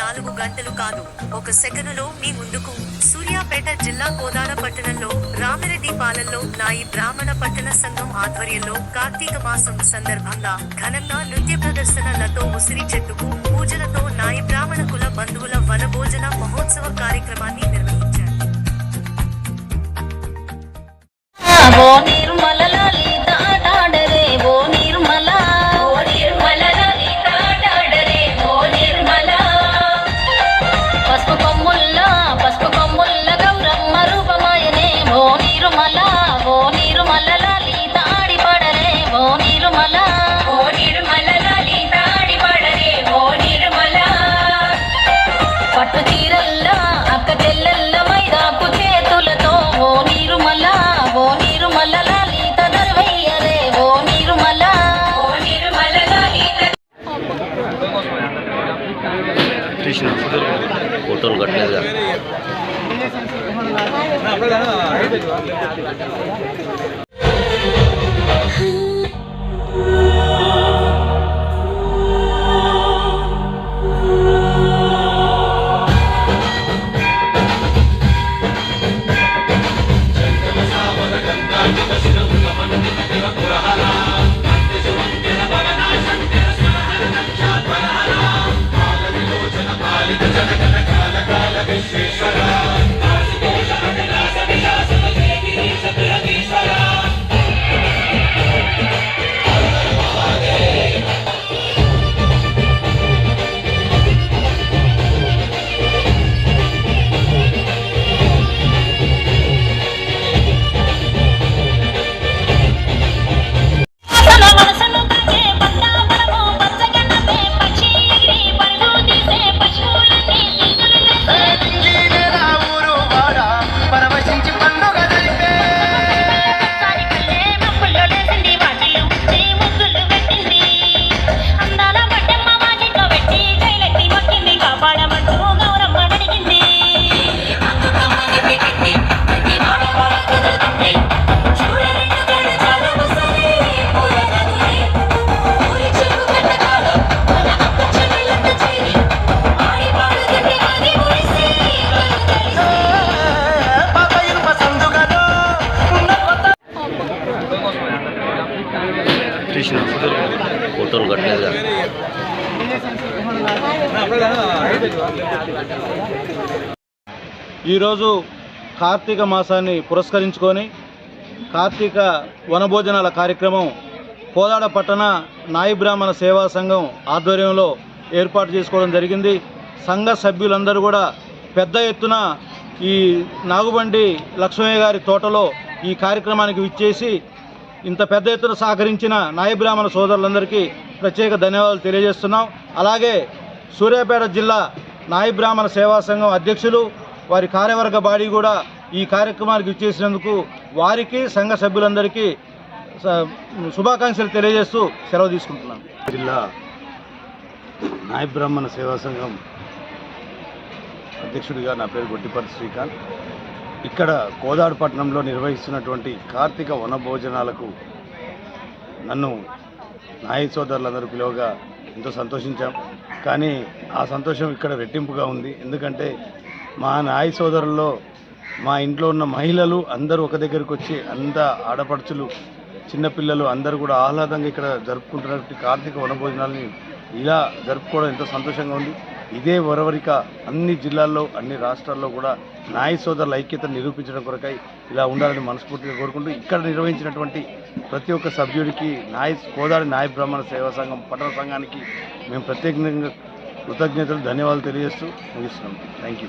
నాలుగు గంటలు కాదు. ఒక సెకనులో మీ ముందుకు సూర్యాపేట జిల్లా కోదాడ పట్టణంలో రామిరెడ్డి పాలెంలో నాయి బ్రాహ్మణ పట్టణ సంఘం ఆధ్వర్యంలో కార్తీక మాసం సందర్భంగా ఘనంగా నృత్య ప్రదర్శనలతో ఉసిరి చెట్టుకు పూజలతో నాయి బ్రాహ్మణ కుల బంధువుల వనభోజన మహోత్సవ కార్యక్రమాన్ని నిర్వహించారు. ఫోటోలు కట్టలేదుగా Christian. ఫోటోలు కట్టలేదుగా ఈరోజు కార్తీక మాసాన్ని పురస్కరించుకొని కార్తీక వనభోజనాల కార్యక్రమం కోదాడ పట్టణ నాయి బ్రాహ్మణ సేవా సంఘం ఆధ్వర్యంలో ఏర్పాటు చేసుకోవడం జరిగింది. సంఘ సభ్యులందరూ కూడా పెద్ద ఎత్తున ఈ నాగుబండి లక్ష్మయ్య గారి తోటలో ఈ కార్యక్రమానికి విచ్చేసి ఇంత పెద్ద ఎత్తున సహకరించిన నాయబ్రాహ్మణ సోదరులందరికీ ప్రత్యేక ధన్యవాదాలు తెలియజేస్తున్నాం. అలాగే సూర్యాపేట జిల్లా నాయబ్రాహ్మణ సేవా సంఘం అధ్యక్షులు వారి కార్యవర్గ బాడీ కూడా ఈ కార్యక్రమానికి ఇచ్చేసినందుకు వారికి సంఘ సభ్యులందరికీ స- శుభాకాంక్షలు తెలియజేస్తూ సెలవు తీసుకుంటున్నాను జిల్లా నాయబ్రాహ్మణ సేవా సంఘం అధ్యక్షుడిగా నా పేరు గొట్టిపర్తి శ్రీకాంత్. ఇక్కడ కోదాడపట్నంలో నిర్వహిస్తున్నటువంటి కార్తీక వనభోజనాలకు నన్ను నాయ సోదరులందరూ పిలువగా ఎంతో సంతోషించాం. కానీ ఆ సంతోషం ఇక్కడ రెట్టింపుగా ఉంది. ఎందుకంటే మా నాయ సోదరుల్లో మా ఇంట్లో ఉన్న మహిళలు అందరూ ఒక దగ్గరికి వచ్చి అంత ఆడపడుచులు చిన్నపిల్లలు అందరూ కూడా ఆహ్లాదంగా ఇక్కడ జరుపుకుంటున్నటువంటి కార్తీక వనభోజనాలని ఇలా జరుపుకోవడం ఎంతో సంతోషంగా ఉంది. ఇదే వరవరిక అన్ని జిల్లాల్లో అన్ని రాష్ట్రాల్లో కూడా న్యాయ సోదరుల ఐక్యతను నిరూపించడం కొరకై ఇలా ఉండాలని మనస్ఫూర్తిగా కోరుకుంటూ ఇక్కడ నిర్వహించినటువంటి ప్రతి ఒక్క సభ్యుడికి నాయ కోదాడి న్యాయ బ్రాహ్మణ సేవా సంఘం పట్టణ సంఘానికి మేము ప్రత్యేకంగా కృతజ్ఞతలు ధన్యవాదాలు తెలియజేస్తూ ముగిస్తున్నాం. థ్యాంక్ యూ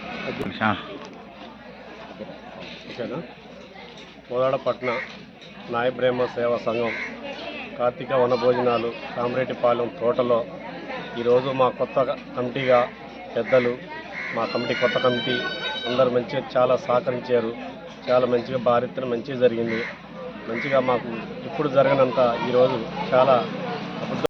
కోదాడ పట్న నాయ బ్రహ్మ సేవా సంఘం కార్తీక వనభోజనాలు కామరెడ్డిపాలెం తోటలో ఈరోజు మా కొత్త కమిటీగా పెద్దలు మా కమిటీ కొత్త కమిటీ అందరూ మంచిగా చాలా సహకరించారు. చాలా మంచిగా భారీతన మంచిగా జరిగింది. మంచిగా మాకు ఇప్పుడు జరగనంత ఈరోజు చాలా